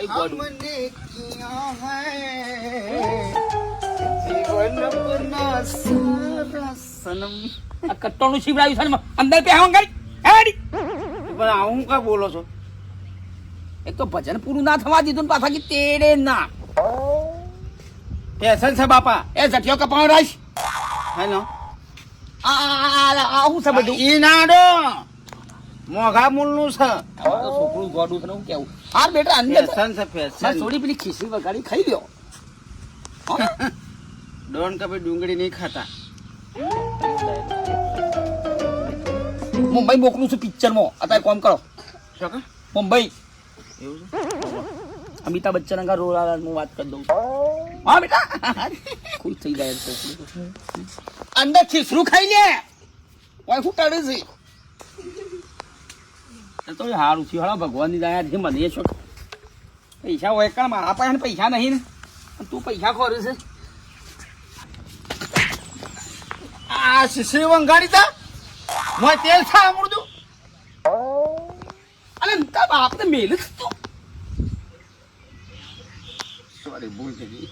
આઈ ગોડું हमने किया है जीवन अपना सारा सनम આ કટ્ટોનું શિવડાયું છે ને અંદર પહેવા ગઈ હેડી પણ આવું કા બોલો છો એક તો ભજન પૂરું ના થવા દીધું ને પાછા કે તેડે ના ફેશન છે બાપા એ જઠિયો કપાવ રાખ હેલો આ આ- આ આ શું છે બધું ઈ નાડો મોઘા મૂળનું છે. છોકરું ગોડું છે ને હું કેવું? હા બેટા અંદર ફેશન છે ના ફેશન થોડી પેલી ખીસી વગાડી ખાઈ લ્યો. ડોન કભી ડુંગળી નહીં ખાતા. મુંબઈ મોકલું છું પિક્ચરમાં. અત્યારે કોમ કરો. મુંબઈ. અમિતાભ બચ્ચન અંગા રોલ હું વાત કરી દઉં હા બેટા? ખુશ થઈ જાય અંદર ખીસરું ખાઈ લે. ઓય શું કાઢે છે. તો સારું થયું. હાલો, ભગવાનની દયાથી મને છો. પૈસા હોય કારણ મારા પાસે પૈસા નહીં ને. તું પૈસા ખોરે છે. આ શીશી વંગાડી તા? મોય તેલ છે આમળું અને તા બાપને મેલ જ તું. સોરી ભૂલ થઈ ગઈ.